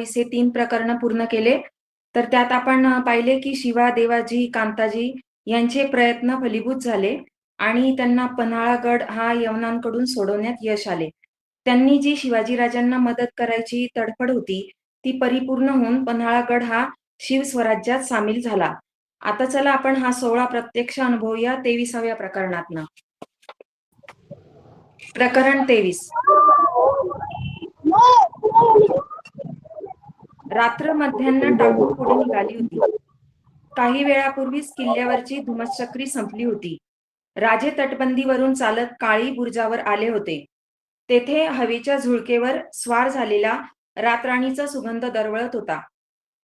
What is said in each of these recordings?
हे तीन प्रकरण पूर्ण केले. तर त्यात आपण पाहिले की शिवा देवाजी कांताजी यांचे प्रयत्न फलीभूत झाले आणि त्यांना पन्हाळागड हा यवनांकडून सोडवण्यात यश आले. त्यांनी जी शिवाजीराजांना मदत करायची तडफड होती ती परिपूर्ण होऊन पन्हाळागड हा शिवस्वराज्यात सामील झाला. आता चला आपण हा सोहळा प्रत्यक्ष अनुभवूया तेविसाव्या प्रकरणातनं. प्रकरण तेवीस. रात्र मध्यान्ह टाकून पुढे निघाली होती. काही वेळापूर्वीच किल्ल्यावरची धुमश्चक्री संपली होती. राजे तटबंदीवरून चालत काळी बुर्जावर आले होते. तेथे हवेच्या झुळकेवर स्वार झालेला रातराणीचा सुगंध दरवळत होता.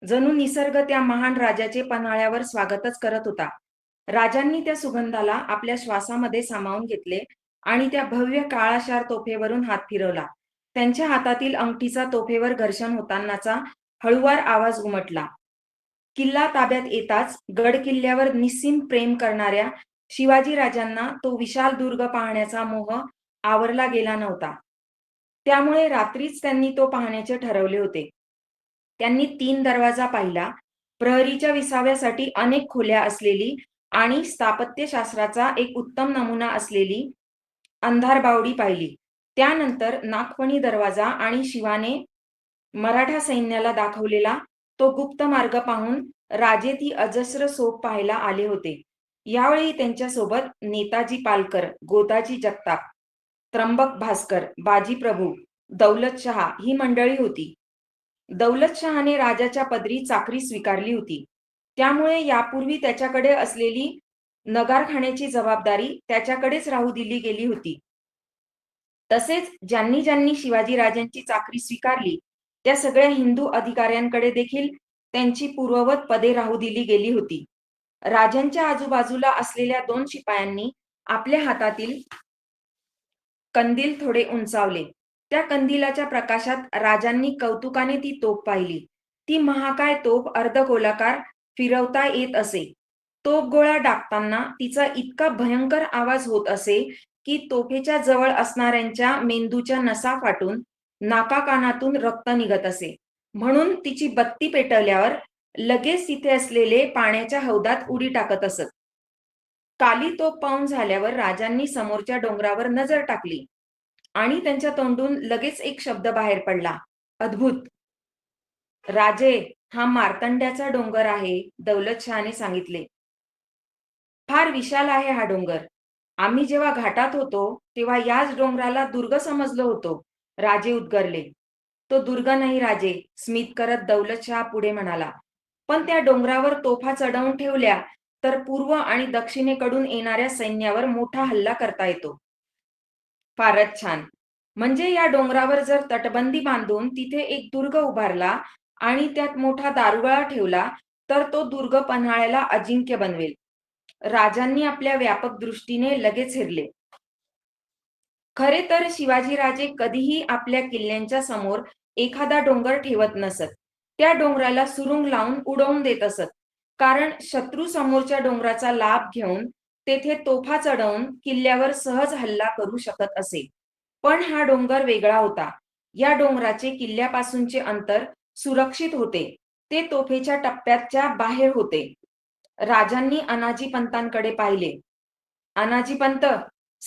जणू निसर्ग त्या महान राजाचे पन्हाळ्यावर स्वागतच करत होता. राजांनी त्या सुगंधाला आपल्या श्वासामध्ये सामावून घेतले आणि त्या भव्य काळाशार तोफेवरून हात फिरवला. त्यांच्या हातातील अंगठीचा तोफेवर घर्षण होतानाचा हळुवार आवाज उमटला. किल्ला ताब्यात येताच गड किल्ल्यावर निस्सीम प्रेम करणाऱ्या शिवाजी राजांना तो विशाल दुर्ग पाहण्याचा मोह आवरला गेला नव्हता. त्यामुळे रात्रीच त्यांनी तो पाहण्याचे ठरवले होते. त्यांनी तीन दरवाजा पाहिला. प्रहरीच्या विसाव्यासाठी अनेक खोल्या असलेली आणि स्थापत्यशास्त्राचा एक उत्तम नमुना असलेली अंधार बावडी पाहिली. त्यानंतर नागपणी दरवाजा आणि शिवाने मराठा सैन्याला दाखवलेला तो गुप्त मार्ग पाहून राजे ती अजस्र सोप पाहायला आले होते. यावेळी त्यांच्यासोबत नेताजी पालकर गोदाजी जगताप त्र्यंबक भास्कर बाजी प्रभू दौलत शहा ही मंडळी होती. दौलत शहाने राजाच्या पदरी चाकरी स्वीकारली होती. त्यामुळे यापूर्वी त्याच्याकडे असलेली नगारखाण्याची जबाबदारी त्याच्याकडेच राहू दिली गेली होती. तसेच ज्यांनी ज्यांनी शिवाजी राजांची चाकरी स्वीकारली त्या सगळ्या हिंदू अधिकाऱ्यांकडे देखील त्यांची पूर्ववत पदे राहू दिली गेली होती. राजांच्या आजूबाजूला असलेल्या दोन शिपायांनी आपल्या हातातील कंदील थोडे उंचावले. त्या कंदिलाच्या प्रकाशात राजांनी कौतुकाने ती तोफ पाहिली. ती महाकाय तोफ अर्धगोलाकार फिरवता येत असे. तोफ गोळा डाकताना तिचा इतका भयंकर आवाज होत असे की तोफेच्या जवळ असणाऱ्यांच्या मेंदूच्या नसा फाटून नाका कानातून रक्त निघत असे. म्हणून तिची बत्ती पेटवल्यावर लगेच तिथे असलेले पाण्याच्या हौदात उडी टाकत असत. काली तो पाहून झाल्यावर राजांनी समोरच्या डोंगरावर नजर टाकली. आणि त्यांच्या तोंडून लगेच एक शब्द बाहेर पडला. अद्भुत! राजे हा मार्तंड्याचा डोंगर आहे दौलत शहाने सांगितले. फार विशाल आहे हा डोंगर. आम्ही जेव्हा घाटात होतो तेव्हा याच डोंगराला दुर्ग समजलो होतो. राजे उद्गरले. तो दुर्ग नाही राजे स्मित करत दौलतशहा पुढे म्हणाला पण त्या डोंगरावर तोफा चढवून ठेवल्या तर पूर्व आणि दक्षिणेकडून येणाऱ्या सैन्यावर मोठा हल्ला करता येतो. फारच छान. म्हणजे या डोंगरावर जर तटबंदी बांधून तिथे एक दुर्ग उभारला आणि त्यात मोठा दारुगळा ठेवला तर तो दुर्ग पन्हाळ्याला अजिंक्य बनवेल. राजांनी आपल्या व्यापक दृष्टीने लगेच हिरले. खरे तर शिवाजीराजे कधीही आपल्या किल्ल्यांच्या समोर एखादा डोंगर ठेवत नसत. त्या डोंगराला सुरुंग लावून उडवून देत असत. कारण शत्रू समोरच्या डोंगराचा लाभ घेऊन तेथे तोफा चढवून किल्ल्यावर सहज हल्ला करू शकत असे. पण हा डोंगर वेगळा होता. या डोंगराचे किल्ल्यापासूनचे अंतर सुरक्षित होते. ते तोफेच्या टप्प्याच्या बाहेर होते. राजांनी अनाजी पंतांकडे पाहिले. अनाजी पंत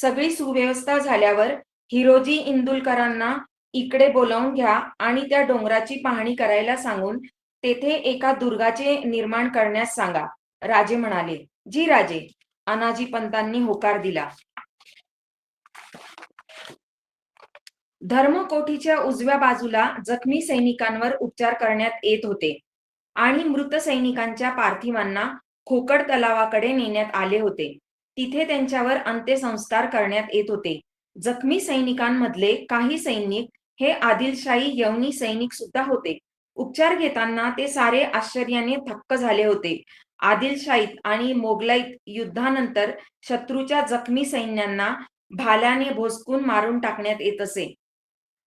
सगळी सुव्यवस्था झाल्यावर हिरोजी इंदुलकरांना इकडे बोलावून घ्या आणि त्या डोंगराची पाहणी करायला सांगून तेथे एका दुर्गाचे निर्माण करण्यास सांगा. राजे म्हणाले जी राजे अनाजी पंतांनी होकार दिला. धर्मकोठीच्या उजव्या बाजूला जखमी सैनिकांवर उपचार करण्यात येत होते आणि मृत सैनिकांच्या पार्थिवांना खोकड तलावाकडे नेण्यात आले होते. तिथे त्यांच्यावर अंत्यसंस्कार करण्यात येत होते. जखमी सैनिकांमधले काही सैनिक हे आदिलशाही यवनी सैनिक सुद्धा होते. उपचार घेताना ते सारे आश्चर्याने थक्क झाले होते. आदिलशाहीत आणि मोगलाईत युद्धानंतर शत्रूच्या जखमी सैन्यांना भाल्याने भोसकून मारून टाकण्यात येत असे.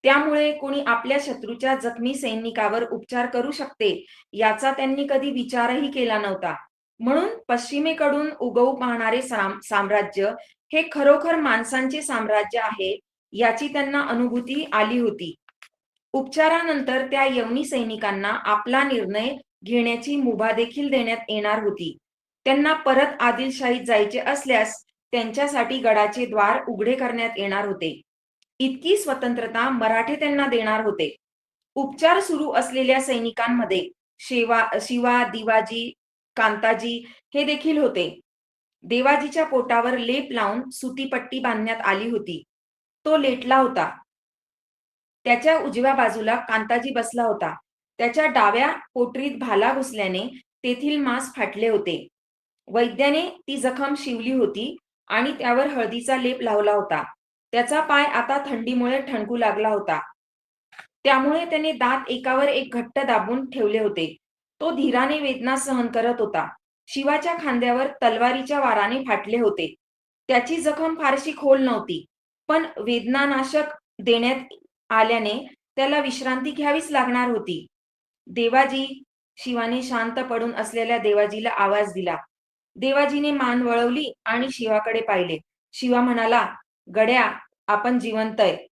त्यामुळे कोणी आपल्या शत्रूच्या जखमी सैनिकावर उपचार करू शकते याचा त्यांनी कधी विचारही केला नव्हता. म्हणून पश्चिमेकडून उगवू पाहणारे साम्राज्य हे खरोखर माणसांचे साम्राज्य आहे याची त्यांना अनुभूती आली होती. उपचारानंतर त्या यवनी सैनिकांना आपला निर्णय घेण्याची मुभा देखील देण्यात येणार होती. त्यांना परत आदिलशाहीत जायचे असल्यास त्यांच्यासाठी गडाचे द्वार उघडे करण्यात येणार होते. इतकी स्वतंत्रता मराठे त्यांना देणार होते. उपचार सुरू असलेल्या सैनिकांमध्ये शेवा शिवा दिवाजी कांताजी हे देखील होते. देवाजीच्या पोटावर लेप लावून सुतीपट्टी बांधण्यात आली होती. तो लेटला होता. त्याच्या उजव्या बाजूला कांताजी बसला होता. त्याच्या डाव्या पोटरीत भाला घुसल्याने तेथील मांस फाटले होते. वैद्याने ती जखम शिवली होती आणि त्यावर हळदीचा लेप लावला होता. त्याचा पाय आता थंडीमुळे ठणकू लागला होता. त्यामुळे त्याने दात एकावर एक घट्ट दाबून ठेवले होते. तो धीराने वेदना सहन करत होता. शिवाच्या खांद्यावर तलवारीच्या वाराने फाटले होते. त्याची जखम फारशी खोल नव्हती पण वेदनानाशक देण्यात आल्याने त्याला विश्रांती घ्यावीच लागणार होती. देवाजी शिवाने शांत पडून असलेल्या देवाजीला आवाज दिला. देवाजीने मान वळवली आणि शिवाकडे पाहिले. शिवा म्हणाला गड्या आपण जिवंत आहे.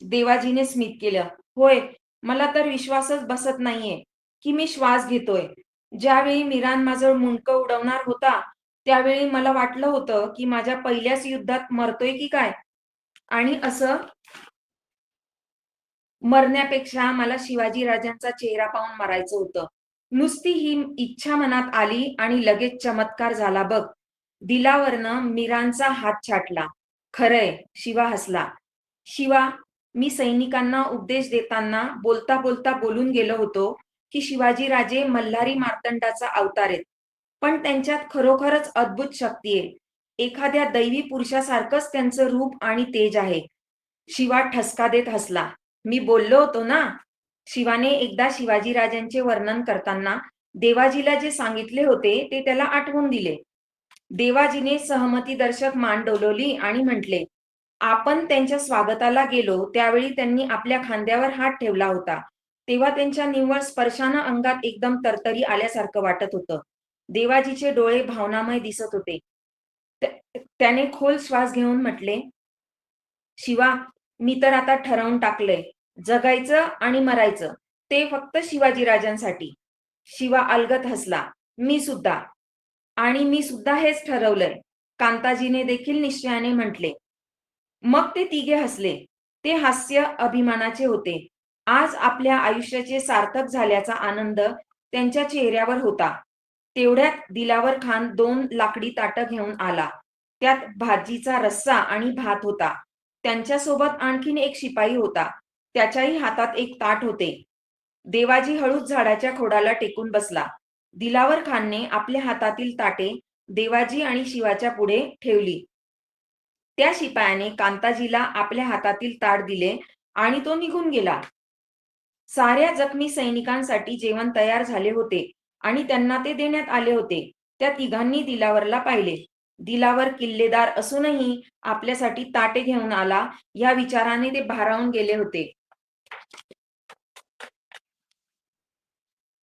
देवाजीने स्मित केलं होय मला तर विश्वासच बसत नाहीये. की मी श्वास घेतोय. ज्यावेळी मिरान माझं मुंडकं उडवणार होता त्यावेळी मला वाटलं होतं की माझ्या पहिल्याच युद्धात मरतोय की काय? आणि असं मरण्यापेक्षा मला शिवाजी राजांचा चेहरा पाहून मरायचं होतं. नुसती ही इच्छा मनात आली आणि लगेच चमत्कार झाला बघ. दिलावरनं मीरांचा हात छाटला. खरंय शिवा हसला. शिवा मी सैनिकांना उपदेश देताना बोलता बोलता बोलून गेलो होतो. की शिवाजी राजे मल्हारी मार्तंडाचा अवतार आहेत. पण त्यांच्यात खरोखरच अद्भुत शक्ती आहे. एखाद्या दैवी पुरुषासारखंच त्यांचं रूप आणि तेज आहे. शिवा ठसका देत हसला. मी बोललो होतो ना? शिवाने एकदा शिवाजी राजांचे वर्णन करताना देवाजीला जे सांगितले होते ते त्याला आठवून दिले. देवाजीने सहमती दर्शक मान डोलवली आणि म्हटले आपण त्यांच्या स्वागताला गेलो त्यावेळी त्यांनी आपल्या खांद्यावर हात ठेवला होता. तेव्हा त्यांच्या निव्वळ स्पर्शानं अंगात एकदम तरतरी आल्यासारखं वाटत होतं. देवाजीचे डोळे भावनामय दिसत होते. त्याने खोल श्वास घेऊन म्हटले शिवा मी तर आता ठरवून टाकलंय. जगायचं आणि मरायचं. ते फक्त शिवाजी राजांसाठी. शिवा अलगत हसला. मी सुद्धा. आणि मी सुद्धा हेच ठरवलंय. कांताजीने देखील निश्चयाने म्हटले. मग ते तिघे हसले. ते हास्य अभिमानाचे होते. आज आपल्या आयुष्याचे सार्थक झाल्याचा आनंद त्यांच्या चेहऱ्यावर होता. तेवढ्यात दिलावर खान दोन लाकडी ताटं घेऊन आला. त्यात भाजीचा रस्सा आणि भात होता. त्यांच्यासोबत आणखीन एक शिपाई होता. त्याच्याही हातात एक ताट होते. देवाजी हळूच झाडाच्या खोडाला टेकून बसला. दिलावर खानने आपल्या हातातील ताटे देवाजी आणि शिवाच्या पुढे ठेवली. त्या शिपायाने कांताजीला आपल्या हातातील ताट दिले आणि तो निघून गेला. साऱ्या जखमी सैनिकांसाठी जेवण तयार झाले होते आणि त्यांना ते देण्यात आले होते. त्या तिघांनी दिलावरला पाहिले. दिलावर किल्लेदार असूनही आपल्यासाठी ताटे घेऊन आला या विचाराने ते भारावून गेले होते.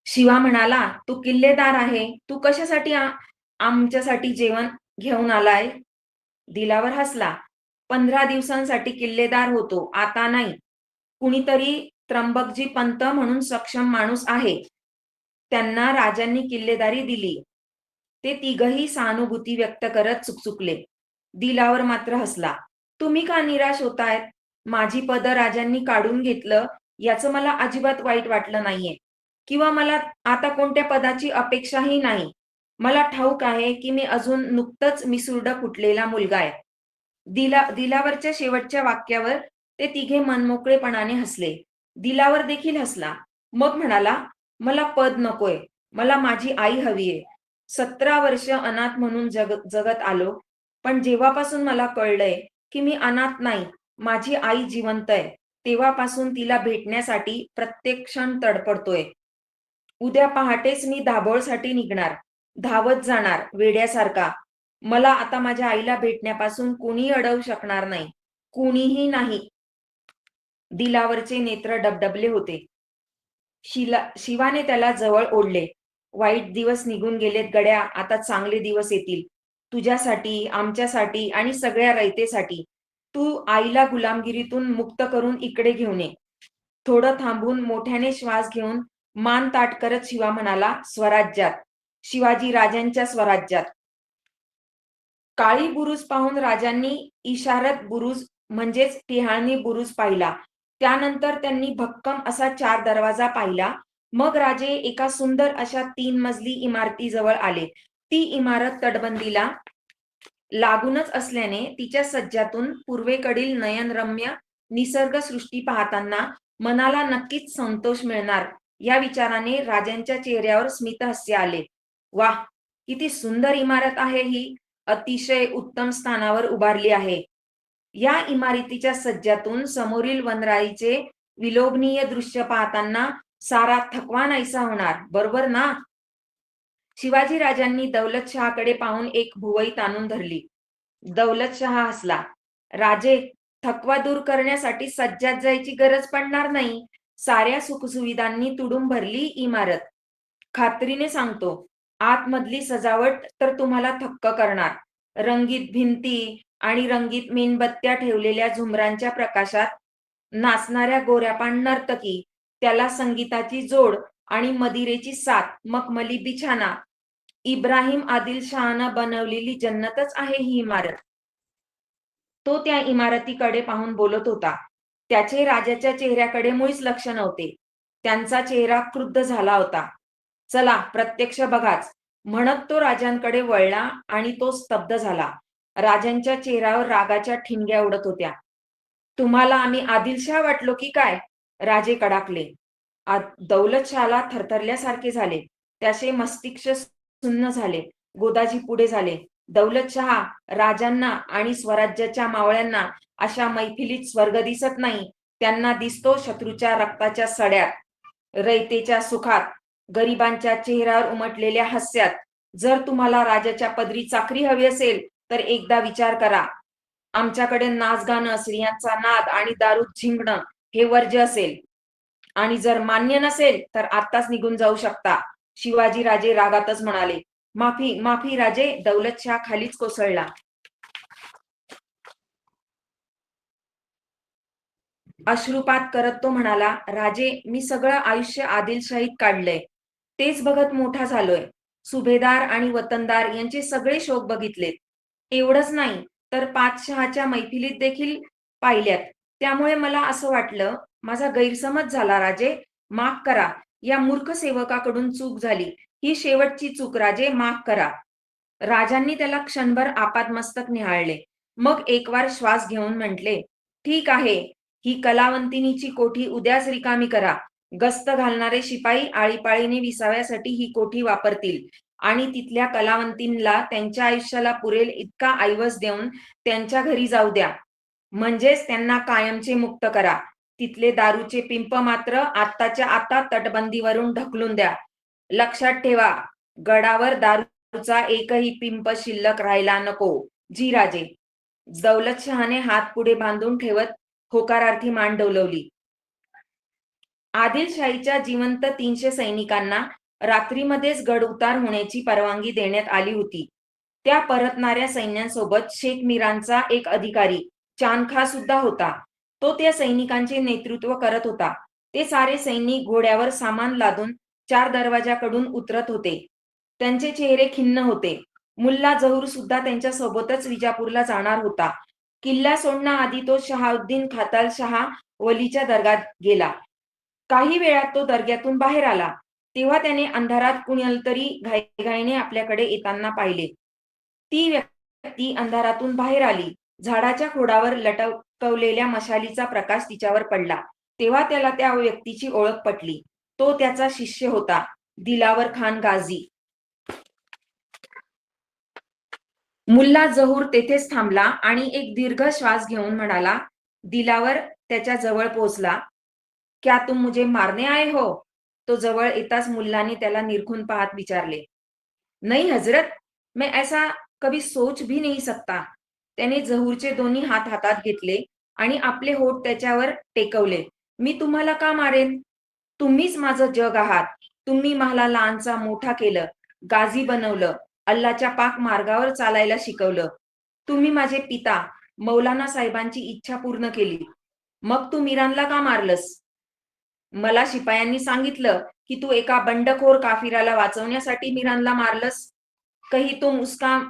शिवा म्हणाला तू किल्लेदार आहे. तू कशासाठी आमच्यासाठी जेवण घेऊन आलाय? दिलावर हसला. पंधरा दिवसांसाठी किल्लेदार होतो. आता नाही. कुणीतरी त्र्यंबकजी पंत म्हणून सक्षम माणूस आहे. त्यांना राजांनी किल्लेदारी दिली. ते तिघही सहानुभूती व्यक्त करत चुकचुकले. दिलावर मात्र हसला. तुम्ही का निराश होतायत माझी पद राजांनी काढून घेतलं याचं मला अजिबात वाईट वाटलं नाहीये. किंवा मला आता कोणत्या पदाची अपेक्षाही नाही. मला ठाऊक आहे की मी अजून नुकतंच मिसुर्ड फुटलेला मुलगा आहे. दिला दिलावरच्या शेवटच्या वाक्यावर ते तिघे मनमोकळेपणाने हसले. दिलावर देखील हसला. मग म्हणाला मला पद नकोय. मला माझी आई हवीये. सतरा वर्ष अनाथ म्हणून जग जगत आलो. पण जेव्हापासून मला कळलंय की मी अनाथ नाही माझी आई जिवंत आहे तेव्हापासून तिला भेटण्यासाठी प्रत्येक क्षण तडपडतोय उद्या पहाटेच मी दाभोळसाठी निघणार. धावत जाणार वेड्यासारखा. मला आता माझ्या आईला भेटण्यापासून कुणी अडवू शकणार नाही. कुणीही नाही. दिलावरचे नेत्र डबडबले होते. शिला शिवाने त्याला जवळ ओढले. वाईट दिवस निघून गेलेत गड्या आता चांगले दिवस येतील. तुझ्यासाठी आमच्यासाठी आणि सगळ्या रयतेसाठी. तू आईला गुलामगिरीतून मुक्त करून इकडे घेऊन ये. थोडं थांबून मोठ्याने श्वास घेऊन मान ताट करत शिवा म्हणाला स्वराज्यात. शिवाजी राजांच्या स्वराज्यात. काळी बुरुज पाहून राजांनी इशारत बुरुज म्हणजेच टिहाळणी बुरुज पाहिला. त्यानंतर त्यांनी भक्कम असा चार दरवाजा पाहिला. मग राजे एका सुंदर अशा तीन मजली इमारतीजवळ आले. ती इमारत तटबंदीला लागूनच असल्याने तिच्या सज्जातून पूर्वेकडील नयनरम्य निसर्ग सृष्टी पाहताना मनाला नक्कीच संतोष मिळणार या विचाराने राजांच्या चेहऱ्यावर स्मितहास्य आले. वाह! किती सुंदर इमारत आहे ही. अतिशय उत्तम स्थानावर उभारली आहे. या इमारतीच्या सज्जातून समोरील वनराईचे विलोभनीय दृश्य पाहताना सारा थकवा नाहीसा होणार बरोबर ना? शिवाजी राजांनी दौलत शहाकडे पाहून एक भुवई ताणून धरली. दौलत शहा हसला. राजे थकवा दूर करण्यासाठी सज्जात जायची गरज पडणार नाही. साऱ्या सुखसुविधांनी तुडून भरली इमारत. खात्रीने सांगतो आतमधली सजावट तर तुम्हाला थक्क करणार. रंगीत भिंती आणि रंगीत मेणबत्त्या ठेवलेल्या झुमरांच्या प्रकाशात नाचणाऱ्या गोऱ्यापान नर्तकी त्याला संगीताची जोड आणि मदिरेची साथ मखमली बिछाना इब्राहिम आदिल शहानं बनवलेली जन्नतच आहे ही इमारत. तो त्या इमारतीकडे पाहून बोलत होता. त्याचे राजाच्या चेहऱ्याकडे मुळीच लक्ष नव्हते. त्यांचा चेहरा क्रुद्ध झाला होता. चला प्रत्यक्ष बघाच. म्हणत तो राजांकडे वळला आणि तो स्तब्ध झाला. राजांच्या चेहऱ्यावर रागाच्या ठिणग्या उडत होत्या. तुम्हाला आम्ही आदिलशाह वाटलो की काय? राजे कडाकले. दौलतशाहला थरथरल्यासारखे झाले. त्याचे मस्तिष्क सुन्न झाले. गोदाजी पुढे झाले. दौलतशहा राजांना आणि स्वराज्याच्या मावळ्यांना अशा मैफिलीत स्वर्ग दिसत नाही. त्यांना दिसतो शत्रूच्या रक्ताच्या सड्यात रयतेच्या सुखात गरिबांच्या चेहऱ्यावर उमटलेल्या हास्यात. जर तुम्हाला राजाच्या पदरी चाकरी हवी असेल तर एकदा विचार करा. आमच्याकडे नाच गाणं स्त्रियांचा नाद आणि दारू झिंगणं हे वर्ज्य असेल. आणि जर मान्य नसेल तर आत्ताच निघून जाऊ शकता. शिवाजी राजे रागातच म्हणाले माफी माफी राजे दौलतशाह खालीच कोसळला. अश्रुपात करत तो म्हणाला राजे मी सगळं आयुष्य आदिलशाहीत काढलंय. तेच बघत मोठा झालोय. सुभेदार आणि वतनदार यांचे सगळे शोक बघितलेत. एवढंच नाही तर पाच शहाच्या मैफिलीत देखील पाहिल्यात. त्यामुळे मला असं वाटलं माझा गैरसमज झाला राजे. माफ करा. या मूर्ख सेवकाकडून चूक झाली. ही शेवटची चूक राजे. माफ करा. राजांनी त्याला क्षणभर आपातमस्तक निहाळले. मग एक वार श्वास घेऊन म्हटले ठीक आहे. ही कलावंतिनीची कोठी उद्याच रिकामी करा. गस्त घालणारे शिपाई आळीपाळीने विसाव्यासाठी ही कोठी वापरतील. आणि तिथल्या कलावंतींना त्यांच्या आयुष्याला पुरेल इतका ऐवज देऊन त्यांच्या घरी जाऊ द्या. म्हणजेच त्यांना कायमचे मुक्त करा. तिथले दारूचे पिंप मात्र आत्ताच्या आता तटबंदीवरून ढकलून द्या. लक्षात ठेवा गडावर दारूचा एकही पिंप शिल्लक राहायला नको. जी राजे दौलत शहाने हात पुढे बांधून ठेवत होकारार्थी मान डोलवली. आदिलशाहीच्या जिवंत तीनशे सैनिकांना रात्रीमध्येच गड उतार होण्याची परवानगी देण्यात आली होती. त्या परतणाऱ्या सैन्यांसोबत शेख मीरांचा एक अधिकारी चानखा सुद्धा होता. तो त्या सैनिकांचे नेतृत्व करत होता. ते सारे सैनिक घोड्यावर सामान लादून चार दरवाजाकडून उतरत होते. त्यांचे चेहरे खिन्न होते. मुल्ला जहूर सुद्धा त्यांच्या सोबतच विजापूरला जाणार होता. किल्ला सोडण्याआधी तो शहाउद्दीन खाताल शहा वलीच्या दर्गात गेला. काही वेळात तो दर्ग्यातून बाहेर आला. तेव्हा त्याने अंधारात कुणाल तरी घाईघाईने आपल्याकडे येताना पाहिले. ती व्यक्ती अंधारातून बाहेर आली. झाडाच्या खोडावर लटकवलेल्या मशालीचा प्रकाश तिच्यावर पडला. तेव्हा त्याला त्या व्यक्तीची ओळख पटली. तो त्याचा शिष्य होता. दिलावर खान गाझी. मुल्ला जहूर तेथेच थांबला आणि एक दीर्घ श्वास घेऊन म्हणाला दिलावर त्याच्याजवळ पोहोचला. क्या तुम मुझे मारने आए हो? तो जवळ येताच मुल्लांनी त्याला निरखून पाहत विचारले नाही हजरत मैं ऐसा कभी सोच भी नहीं सकता. त्याने जहूरचे दोन्ही हात हातात घेतले आणि आपले होठ त्याच्यावर टेकवले. मी तुम्हाला का मारेन? तुम्हीच माझं जग आहात. तुम्ही मला लहानचा मोठा केलं गाझी बनवलं अल्लाच्या पाक मार्गावर चालायला शिकवलं. तुम्ही माझे पिता मौलाना साहेबांची इच्छा पूर्ण केली. मग तू मिरानला का मारलंस? मला शिपायांनी सांगितलं की तू एका बंडखोर काफिराला वाचवण्यासाठी मीरानला मारलंस? कही तुम उसका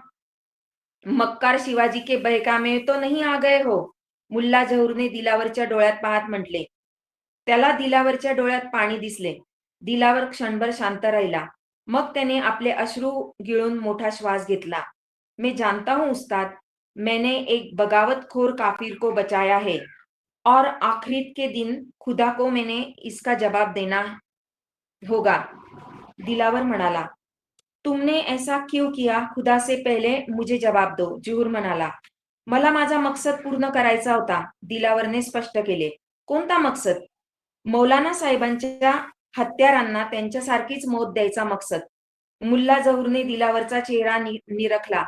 मक्कार शिवाजी के बहकामे तो नहीं आ गए हो? मुल्ला जहूरने दिलावरच्या डोळ्यात पाहत म्हटले. त्याला दिलावरच्या डोळ्यात पाणी दिसले. दिलावर क्षणभर शांत राहिला. मग त्याने आपले अश्रू गिळून मोठा श्वास घेतला. मैं जानता हूं उस्ताद. मैंने एक बगावत खोर काफिर को बचाया है. और आखिरत के दिन खुदा को मैंने इसका जवाब देना होगा। दिलावर म्हणाला तुमने ऐसा क्यों किया? खुदा से पहले मुझे जवाब दो जुहूर म्हणाला मला माझा मकसद पूर्ण करायचा होता दिलावरने स्पष्ट केले। कोणता मकसद? मौलाना साहेबांच्या हत्यारांना त्यांच्यासारखीच मौत द्यायचा मकसद. मुल्ला जहूरने दिलावरचा चेहरा नि, निरखला.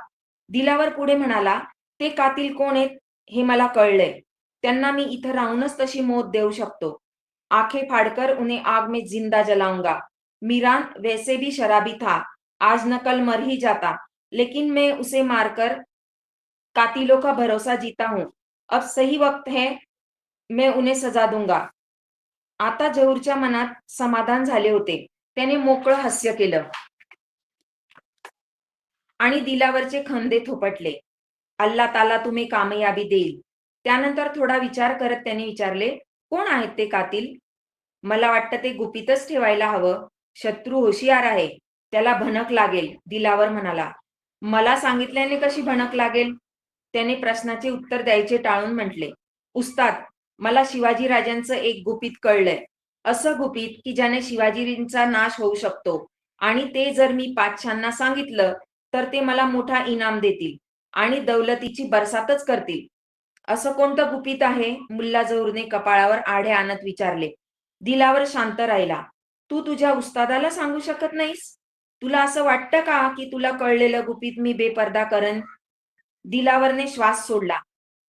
दिलावर पुढे म्हणाला ते कातील कोण आहेत हे मला कळलंय. त्यांना मी इथं राहूनच तशी मौत देऊ शकतो. आखे फाड़कर उन्हें आग में जिंदा जलाऊंगा. मीरान वैसे भी शराबी था. आज न कल मर ही जाता. लेकिन मैं उसे मारकर कातिलों का भरोसा जीता हूं। अब सही वक्त है मैं उन्हें सजा दूंगा। आता जहूरच्या मनात समाधान झाले होते. त्याने मोकळं हास्य केलं. आणि दिलावरचे खंदे थोपटले. अल्ला ताला तुम्ही कामयाबी देईल. त्यानंतर थोडा विचार करत त्याने विचारले कोण आहेत ते कातील? मला वाटतं ते गुपितच ठेवायला हवं. शत्रू होशियार आहे. त्याला भनक लागेल. दिलावर म्हणाला मला सांगितल्याने कशी भनक लागेल? त्याने प्रश्नाचे उत्तर द्यायचे टाळून म्हटले उस्ताद मला शिवाजी राजांचं एक गुपित कळलंय. असं गुपित की ज्याने शिवाजींचा नाश होऊ शकतो. आणि ते जर मी पाचशांना सांगितलं तर ते मला मोठा इनाम देतील आणि दौलतीची बरसातच करतील. असं कोणतं गुपित आहे? मुल्ला जहूरने कपाळावर आढे आणत विचारले. दिलावर शांत राहिला. तू तुझ्या उस्तादाला सांगू शकत नाहीस? तुला असं वाटतं का की तुला कळलेलं गुपित मी बेपर्दा करन? दिलावरने श्वास सोडला.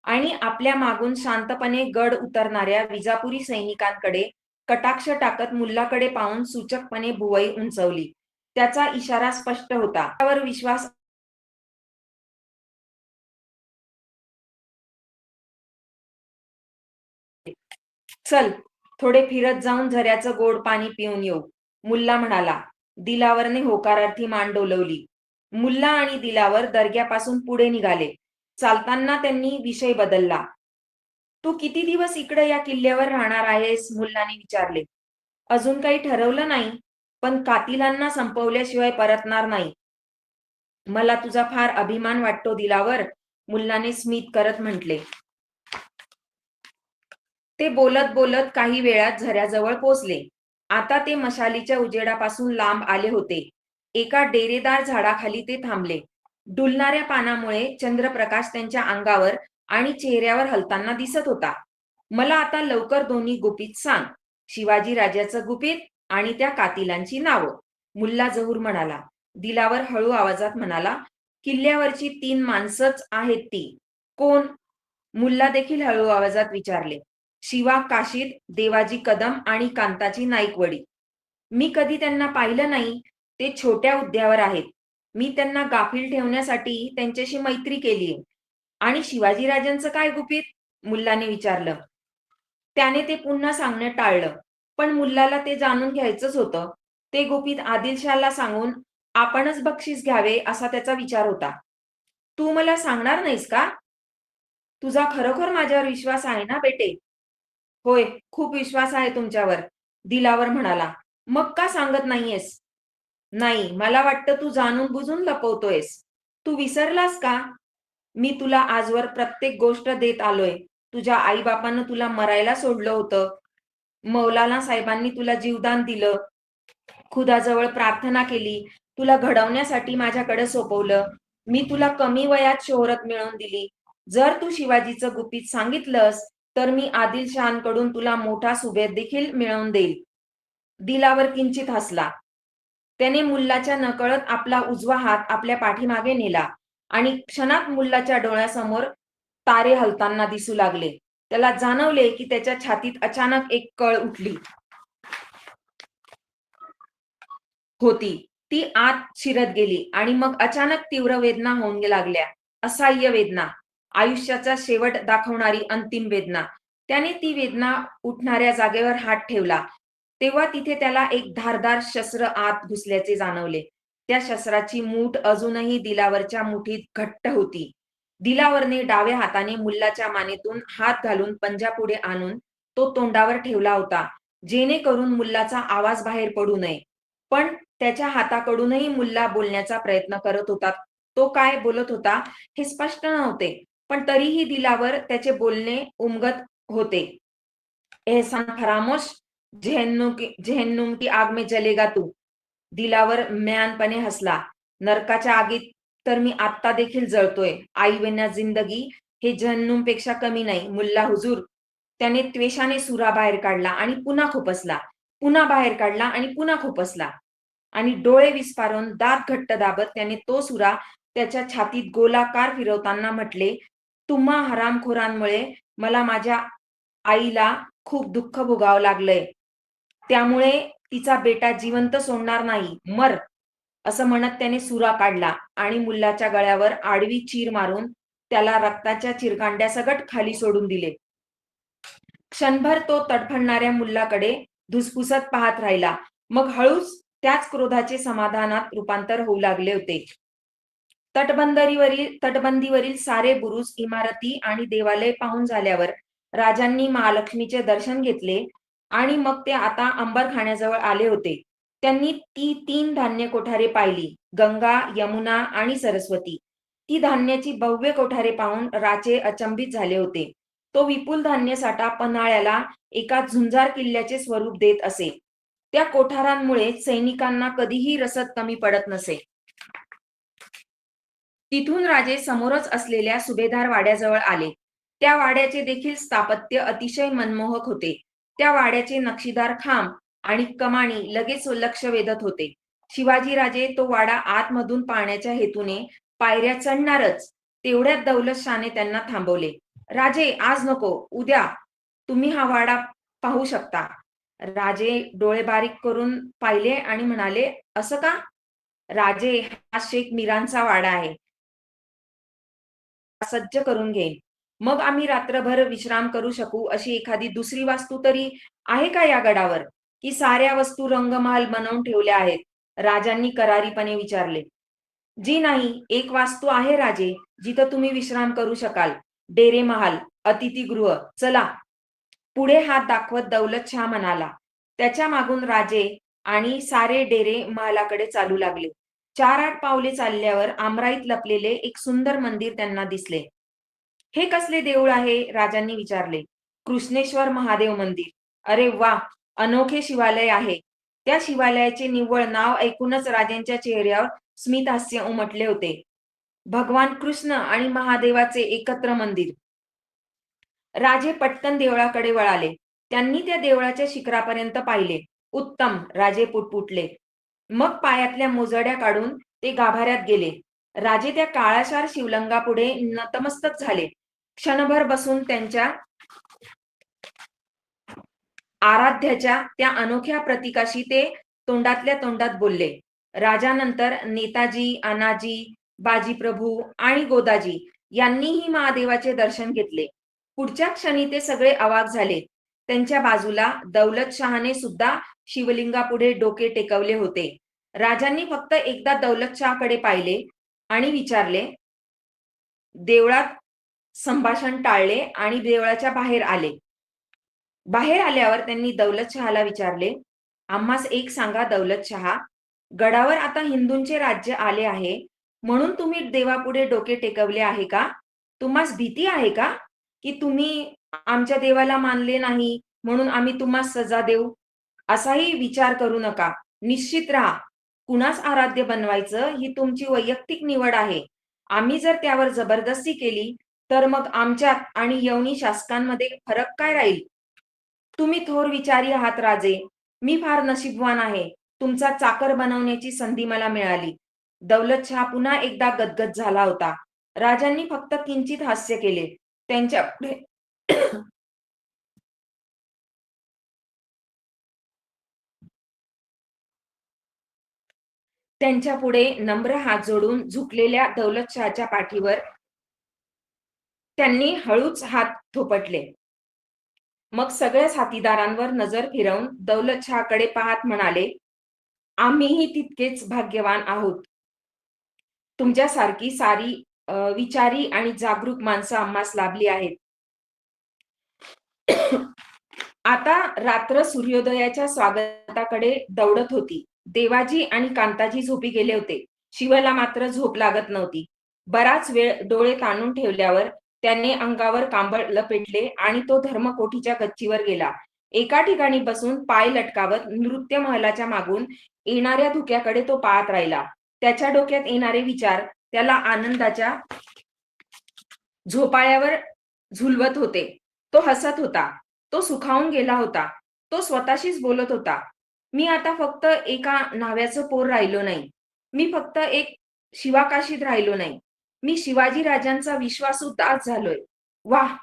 आणि आपल्या मागून शांतपणे गड उतरणाऱ्या विजापुरी सैनिकांकडे कटाक्ष टाकत मुल्लाकडे पाहून सूचकपणे भुवई उंचवली. त्याचा इशारा स्पष्ट होता. त्यावर विश्वास चल थोडे फिरत जाऊन झऱ्याचं गोड पाणी पिऊन येऊ. मुल्ला म्हणाला दिलावरने होकारार्थी मान डोलवली. मुल्ला आणि दिलावर दर्ग्यापासून पुढे निघाले. चालताना त्यांनी विषय बदलला. तू किती दिवस इकडे या किल्ल्यावर राहणार आहेस? मुल्लाने विचारले. अजून काही ठरवलं नाही पण कातिलांना संपवल्याशिवाय परतणार नाही. मला तुझा फार अभिमान वाटतो दिलावर मुल्लाने स्मित करत म्हटले. ते बोलत बोलत काही वेळात झऱ्याजवळ पोचले. आता ते मशालीच्या उजेडापासून लांब आले होते. एका डेरेदार झाडाखाली ते थांबले. डुलणाऱ्या पानामुळे चंद्रप्रकाश त्यांच्या अंगावर आणि चेहऱ्यावर हलताना दिसत होता. मला आता लवकर दोन्ही गुपित सांग. शिवाजी राजाचं गुपित आणि त्या कातिलांची नावं. मुल्ला जहूर म्हणाला. दिलावर हळू आवाजात म्हणाला किल्ल्यावरची तीन माणसंच आहेत ती. कोण? मुल्ला देखील हळू आवाजात विचारले. शिवा काशीद देवाजी कदम आणि कांताची नाईकवडी. मी कधी त्यांना पाहिलं नाही ते छोट्या उद्यावर आहेत. मी त्यांना गाफील ठेवण्यासाठी त्यांच्याशी मैत्री केली. आणि शिवाजीराजांचं काय गुपित? मुल्लाने विचारलं. त्याने ते पुन्हा सांगणं टाळलं. पण मुल्लाला ते जाणून घ्यायचंच होतं. ते गुपित आदिलशाहला सांगून आपणच बक्षीस घ्यावे असा त्याचा विचार होता. तू मला सांगणार नाहीस का? तुझा खरोखर माझ्यावर विश्वास आहे ना बेटे? होय खूप विश्वास आहे तुमच्यावर. दिलावर म्हणाला मग का सांगत नाहीयेस? नाही मला वाटतं तू जाणून बुजून लपवतोयस. तू विसरलास का? मी तुला आजवर प्रत्येक गोष्ट देत आलोय. तुझ्या आईबापानं तुला मरायला सोडलं होतं. मौलाना साहेबांनी तुला जीवदान दिलं. खुदाजवळ प्रार्थना केली. तुला घडवण्यासाठी माझ्याकडे सोपवलं. मी तुला कमी वयात शोहरत मिळवून दिली. जर तू शिवाजीचं गुपित सांगितलंस तर मी आदिलशहाकडून तुला मोठा सुभेद देखील मिळवून देईल. दिलावर किंचित हसला. त्याने मुल्लाच्या नकळत आपला उजवा हात आपल्या पाठीमागे नेला आणि क्षणात मुल्लाच्या डोळ्यासमोर तारे हलताना दिसू लागले. त्याला जाणवले की त्याच्या छातीत अचानक एक कळ उठली. होती. ती आत शिरत गेली आणि मग अचानक तीव्र वेदना होऊन लागल्या. असह्य वेदना. आयुष्याचा शेवट दाखवणारी अंतिम वेदना. त्याने ती वेदना उठणाऱ्या जागेवर हात ठेवला. तेव्हा तिथे त्याला एक धारदार शस्त्र आत घुसल्याचे जाणवले. त्या शस्त्राची मूठ अजूनही दिलावरच्या मुठीत घट्ट होती. दिलावरने डाव्या हाताने मुल्लाच्या मानेतून हात घालून पंजापुढे आणून तो तोंडावर ठेवला होता जेणेकरून मुल्लाचा आवाज बाहेर पडू नये. पण त्याच्या हाताकडूनही मुल्ला बोलण्याचा प्रयत्न करत होता. तो काय बोलत होता हे स्पष्ट नव्हते. पण तरीही दिलावर त्याचे बोलणे उमगत होते. एहसान फरामोश जेहन्नुम की की आग में जलेगा तू. दिलावर म्यानपणे हसला. नरकाच्या आगीत तर मी आत्ता देखील जळतोय. आई विना जिंदगी हे जहन्नुमपेक्षा कमी नाही. मुल्ला हुजूर. त्याने त्वेषाने सुरा बाहेर काढला आणि पुन्हा खुपसला. पुन्हा बाहेर काढला आणि पुन्हा खुपसला. आणि डोळे विस्फारून दात घट्ट दाबत त्याने तो सुरा त्याच्या छातीत गोलाकार फिरवताना म्हटले तुम्हा हरामखोरांमुळे मला माझ्या आईला खूप दुःख भोगावं लागलंय. त्यामुळे तिचा बेटा जिवंत सोडणार नाही. मर असं म्हणत त्याने सुरा काढला आणि मुल्लाच्या गळ्यावर आडवी चीर मारून त्याला रक्ताच्या चिरकांड्या सगट खाली सोडून दिले. क्षणभर तो तडफडणाऱ्या मुल्लाकडे धुसफुसत पाहत राहिला. मग हळूच त्याच क्रोधाचे समाधानात रूपांतर होऊ लागले होते. तटबंदरीवरील तटबंदीवरील सारे बुरुज इमारती आणि देवालय पाहून झाल्यावर राजांनी महालक्ष्मीचे दर्शन घेतले आणि मग ते आता अंबर खाण्याजवळ आले होते. त्यांनी ती तीन धान्य कोठारे पाहिली गंगा यमुना आणि सरस्वती. ती धान्याची भव्य कोठारे पाहून राजे अचंबित झाले होते. तो विपुल धान्य साठा पन्हाळ्याला एका झुंजार किल्ल्याचे स्वरूप देत असे. त्या कोठारांमुळे सैनिकांना कधीही रसद कमी पडत नसे. तिथून राजे समोरच असलेल्या सुभेदार वाड्याजवळ आले. त्या वाड्याचे देखील स्थापत्य अतिशय मनमोहक होते. त्या वाड्याचे नक्षीदार खांब आणि कमाणी लगेच लक्ष वेधत होते. शिवाजीराजे तो वाडा आतमधून पाहण्याच्या हेतूने पायऱ्या चढणारच तेवढ्यात दौलत शाने त्यांना थांबवले. राजे आज नको उद्या. तुम्ही हा वाडा पाहू शकता. राजे डोळे बारीक करून पाहिले आणि म्हणाले असं का? राजे हा शेख मीरांचा वाडा आहे. सज्ज करून घेईन. मग आम्ही रात्रभर विश्राम करू शकू अशी एखादी दुसरी वास्तू तरी आहे का या गडावर? की साऱ्या वस्तू रंगमहाल बनवून ठेवल्या आहेत? राजांनी करारीपणे विचारले. जी नाही एक वास्तू आहे राजे जिथं तुम्ही विश्राम करू शकाल. डेरे महाल अतिथीगृह चला. पुढे हात दाखवत दौलत शाह म्हणाला. त्याच्या मागून राजे आणि सारे डेरे महालाकडे चालू लागले. चार आठ पावले चालल्यावर आमराईत लपलेले एक सुंदर मंदिर त्यांना दिसले. हे कसले देऊळ आहे? राजांनी विचारले. कृष्णेश्वर महादेव मंदिर. अरे वा! अनोखे शिवालय आहे. त्या शिवालयाचे निव्वळ नाव ऐकूनच राजांच्या चेहऱ्यावर स्मितहास्य उमटले होते. भगवान कृष्ण आणि महादेवाचे एकत्र मंदिर. राजे पटकन देवळाकडे वळाले. त्यांनी त्या देवळाच्या शिखरापर्यंत पाहिले. उत्तम! राजे पुटपुटले. मग पायातल्या मोजड्या काढून ते गाभाऱ्यात गेले. राजे त्या काळाशार शिवलंगापुढे नतमस्तक झाले. क्षणभर बसून त्यांच्या आराध्याच्या त्या अनोख्या प्रतीकाशी ते तोंडातल्या तोंडात बोलले. राजानंतर नेताजी अनाजी बाजीप्रभू आणि गोदाजी यांनीही महादेवाचे दर्शन घेतले. पुढच्या क्षणी ते सगळे अवाक झाले. त्यांच्या बाजूला दौलत शहाने सुद्धा शिवलिंगापुढे डोके टेकवले होते. राजांनी फक्त एकदा दौलतशहाकडे पाहिले आणि विचारले देवळात संभाषण टाळले आणि देवळाच्या बाहेर आले. बाहेर आल्यावर त्यांनी दौलतशहाला विचारले आम्हास एक सांगा दौलतशहा गडावर आता हिंदूंचे राज्य आले आहे म्हणून तुम्ही देवापुढे डोके टेकवले आहे का? तुम्हास भीती आहे का की तुम्ही आमच्या देवाला मानले नाही म्हणून आम्ही तुम्हाला सजा देऊ? असाही विचार करू नका. निश्चित राहा. कुणास आराध्य बनवायचं ही तुमची वैयक्तिक निवड आहे. आम्ही जर त्यावर जबरदस्ती केली तर मग आमच्यात आणि यवनी शासकांमध्ये फरक काय राहील? तुम्ही थोर विचारी आहात राजे. मी फार नशीबवान आहे. तुमचा चाकर बनवण्याची संधी मला मिळाली. दौलतशहा पुन्हा एकदा गदगद झाला होता. राजांनी फक्त किंचित हास्य केले. त्यांच्या त्यांच्या पुढे नम्र हात जोडून झुकलेल्या दौलतशहाच्या पाठीवर त्यांनी हळूच हात थोपटले. मग सगळ्या साथीदारांवर नजर फिरवून दौलतशहाकडे पाहत म्हणाले आम्हीही तितकेच भाग्यवान आहोत. तुमच्यासारखी सारी विचारी आणि जागरूक माणसं आम्हास लाभली आहेत. आता रात्र सूर्योदयाच्या स्वागताकडे दौडत होती. देवाजी आणि कांताजी झोपी गेले होते. शिवला मात्र झोप लागत नव्हती. बराच वेळ डोळे ताणून ठेवल्यावर त्याने अंगावर कांबळ लपेटले आणि तो धर्मकोठीच्या गच्चीवर गेला. एका ठिकाणी बसून पाय लटकावत नृत्य महलाच्या मागून येणाऱ्या धुक्याकडे तो पाहत राहिला. त्याच्या डोक्यात येणारे विचार त्याला आनंदाच्या झोपाळ्यावर झुलवत होते. तो हसत होता. तो सुखावून गेला होता. तो स्वतःशीच बोलत होता. मी आता फक्त एका नाव्याचं पोर राहिलो नाही. मी फक्त एक शिवाकाशीत राहिलो नाही. मी शिवाजी राजांचा विश्वासू दास झालोय. वाह!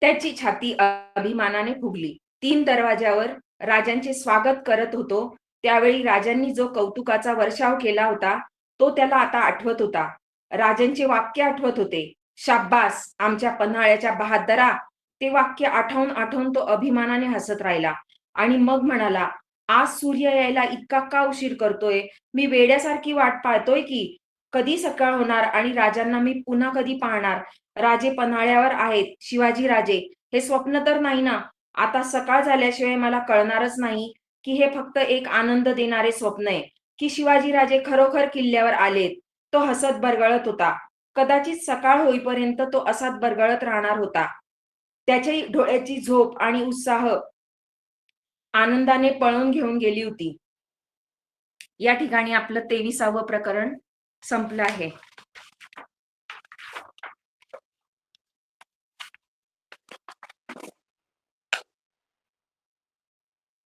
त्याची छाती अभिमानाने फुगली. तीन दरवाज्यावर राजांचे स्वागत करत होतो. त्यावेळी राजांनी जो कौतुकाचा वर्षाव केला होता तो त्याला आता आठवत होता. राजांचे वाक्य आठवत होते. शाब्बास आमच्या पन्हाळ्याच्या बहादरा ते वाक्य आठवून आठवून तो अभिमानाने हसत राहिला. आणि मग म्हणाला आज सूर्य यायला इतका का उशीर करतोय? मी वेड्यासारखी वाट पाहतोय की कधी सकाळ होणार आणि राजांना मी पुन्हा कधी पाहणार? राजे पन्हाळ्यावर आहेत शिवाजी राजे. हे स्वप्न तर नाही ना? आता सकाळ झाल्याशिवाय मला कळणारच नाही की हे फक्त एक आनंद देणारे स्वप्न आहे की शिवाजी राजे खरोखर किल्ल्यावर आलेत. तो हसत बरगळत होता. कदाचित सकाळ होईपर्यंत तो असाच बरगळत राहणार होता. त्याच्या डोळ्याची झोप आणि उत्साह आनंदाने पळून घेऊन गेली होती. या ठिकाणी आपलं तेविसावं प्रकरण संपलं आहे.